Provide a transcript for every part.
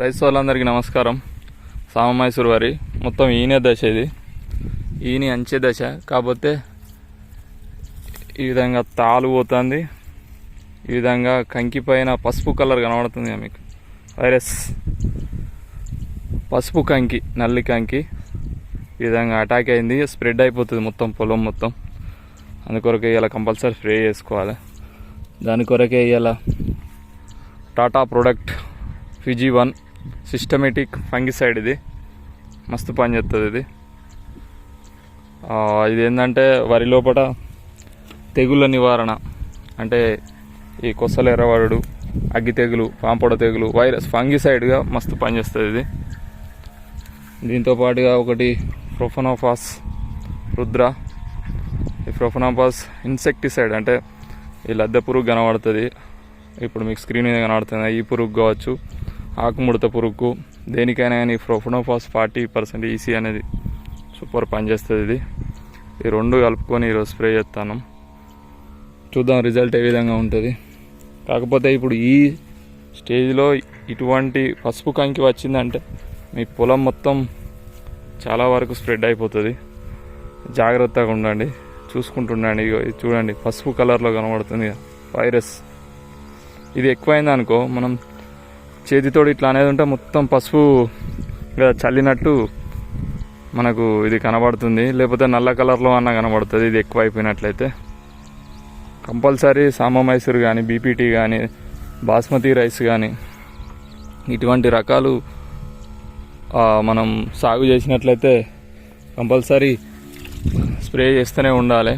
Rice వాళ్ళందరికీ నమస్కారం. సామమైసూర్ వారి. మొత్తం ఈనే దశ ఇది. ఈని అంచే దశ. కాకపోతే ఈ విధంగా తాలు పోతుంది. ఈ విధంగా కంకి పైన పసుపు కలర్ కనబడుతుంది మీకు. వైరస్. పసుపు కంకి నల్లి కంకి ఈ విధంగా అటాక్ అయింది. స్ప్రెడ్ అయిపోతుంది మొత్తం పొలం మొత్తం. అందుకొరకే ఇలా కంపల్సరీ స్ప్రే చేసుకోవాలి. దాని కొరకే ఇలా Tata product Fuji one systemic fungicide ఇది. మస్తు పని చేస్తుంది ఇది. ఇది ఏంటంటే వరి లోపల తెగుళ్ళ నివారణ. అంటే ఈ కొసల ఎర్రవాడు అగ్గి తెగులు పాంపొడ తెగులు వైరస్ ఫంగిసైడ్గా మస్తు పనిచేస్తుంది ఇది. దీంతో పాటుగా ఒకటి ప్రొఫనోఫాస్ రుద్ర ఈ ప్రొఫనోఫాస్ ఇన్సెక్టిసైడ్ అంటే ఈ లద్దె పురుగు కనబడుతుంది. ఇప్పుడు మీకు స్క్రీన్ మీద కనబడుతుంది ఈ పురుగు కావచ్చు. ఆకుముడత పురుగుకు దేనికైనా కానీ ఫ్రోఫనోఫాస్ ఫార్టీ పర్సెంట్ ఈసీ అనేది సూపర్ పనిచేస్తుంది ఇది. ఈ రెండు కలుపుకొని ఈరోజు స్ప్రే చేస్తాను. చూద్దాం రిజల్ట్ ఏ విధంగా ఉంటుంది. కాకపోతే ఇప్పుడు ఈ స్టేజ్లో ఇటువంటి పసుపు కంకి వచ్చిందంటే మీ పొలం మొత్తం చాలా వరకు స్ప్రెడ్ అయిపోతుంది. జాగ్రత్తగా ఉండండి. చూసుకుంటుండండి. ఇగో ఇది చూడండి. పసుపు కలర్లో కనబడుతుంది. వైరస్. ఇది ఎక్కువైందనుకో మనం చేతితోడు ఇట్లా అనేది ఉంటే మొత్తం పసుపు చల్లినట్టు మనకు ఇది కనబడుతుంది. లేకపోతే నల్ల కలర్లో అన్న కనబడుతుంది. ఇది ఎక్కువ అయిపోయినట్లయితే కంపల్సరీ సామ మైసూర్ కానీ బీపీటీ కానీ బాస్మతి రైస్ కానీ ఇటువంటి రకాలు మనం సాగు చేసినట్లయితే కంపల్సరీ స్ప్రే చేస్తూనే ఉండాలి.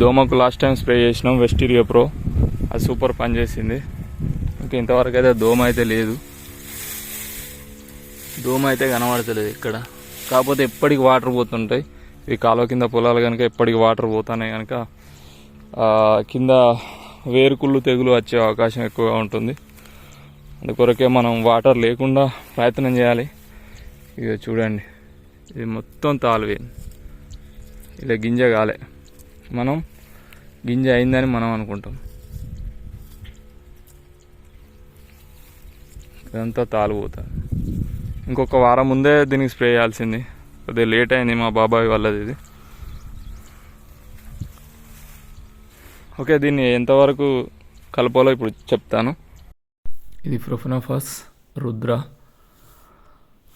దోమకు లాస్ట్ టైం స్ప్రే చేసినాం. వెస్టీరియో ప్రో. అది సూపర్ పనిచేసింది. ఇంకా ఇంతవరకు అయితే దోమ అయితే లేదు. దోమ అయితే కనబడతలేదు ఇక్కడ. కాకపోతే ఎప్పటికి వాటర్ పోతుంటాయి. ఈ కాలువ కింద పొలాలు కనుక ఎప్పటికి వాటర్ పోతున్నాయి కనుక కింద వేరుకుళ్ళు తెగులు వచ్చే అవకాశం ఎక్కువగా ఉంటుంది. అందుకొరకే మనం వాటర్ లేకుండా ప్రయత్నం చేయాలి. ఇక చూడండి. ఇది మొత్తం తాలువే. ఇలా గింజ కాలే. మనం గింజ అయిందని మనం అనుకుంటాం. ఇదంతా తాలిపోతుంది ఇంకొక వారం ముందే దీనికి స్ప్రే చేయాల్సింది. కొద్దిగా లేట్ అయింది మా బాబాయ్ వాళ్ళది ఇది. ఓకే దీన్ని ఎంతవరకు కలపాలో ఇప్పుడు చెప్తాను. ఇది profenofos Rudra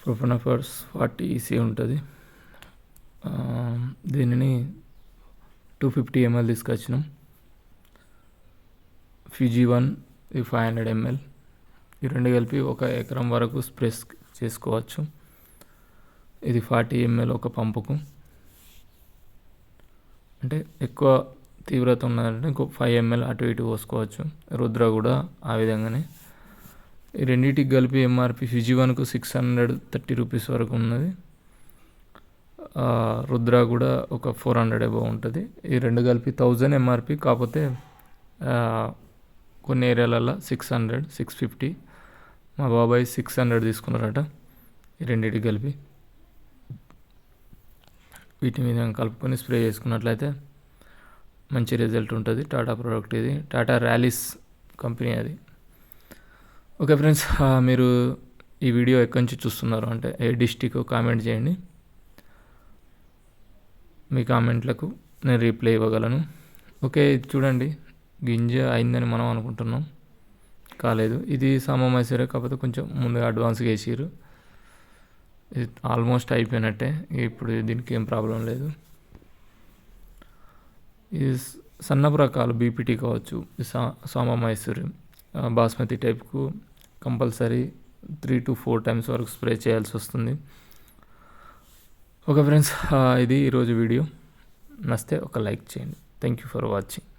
profenofos forty EC ఉంటుంది. దీనిని టూ ఫిఫ్టీ ఎంఎల్ తీసుకొచ్చినాం. ఫిజీ వన్ ఇది ఫైవ్ హండ్రెడ్ ఎంఎల్ ఈ రెండు కలిపి ఒక ఎకరం వరకు స్ప్రెస్ చేసుకోవచ్చు. ఇది ఫార్టీ ఎంఎల్ ఒక పంపుకు. అంటే ఎక్కువ తీవ్రత ఉన్నదంటే ఇంకో ఫైవ్ ఎంఎల్ అటు ఇటు పోసుకోవచ్చు. రుద్ర కూడా ఆ విధంగానే. ఈ రెండింటికి కలిపి ఎంఆర్పి ఫిజి వన్కు సిక్స్ హండ్రెడ్ థర్టీ రూపీస్ వరకు ఉన్నది. రుద్ర కూడా ఒక ఫోర్ హండ్రెడ్ అబౌ ఉంటుంది. ఈ రెండు కలిపి థౌజండ్ ఎంఆర్పి కాకపోతే కొన్ని ఏరియాలలో సిక్స్ హండ్రెడ్ సిక్స్ ఫిఫ్టీ మా బాబాయ్ సిక్స్ హండ్రెడ్ తీసుకున్నారట. ఈ రెండింటికి కలిపి. వీటి మీద కలుపుకొని స్ప్రే చేసుకున్నట్లయితే మంచి రిజల్ట్ ఉంటుంది. టాటా ప్రోడక్ట్ ఇది. టాటా ర్యాలీస్ కంపెనీ అది. ఓకే ఫ్రెండ్స్ మీరు ఈ వీడియో ఎక్కడి నుంచి చూస్తున్నారు అంటే ఏ డిస్టిక్ కామెంట్ చేయండి. మీ కామెంట్లకు నేను రిప్లై ఇవ్వగలను. ఓకే ఇది చూడండి. గింజ అయిందని మనం అనుకుంటున్నాం. కాలేదు. ఇది సామమైసరే కాకపోతే కొంచెం ముందుగా అడ్వాన్స్గా వేసారు ఇది ఆల్మోస్ట్ అయిపోయినట్టే. ఇప్పుడు దీనికి ఏం ప్రాబ్లం లేదు. ఇది సన్నపు రకాలు బీపీటీ కావచ్చు. ఈ సా మైసూరి basmati టైప్కు compulsory three to four times వరకు స్ప్రే చేయాల్సి వస్తుంది. ఓకే ఫ్రెండ్స్ ఇది ఈరోజు వీడియో. నస్తే ఒక లైక్ చేయండి. Thank you for watching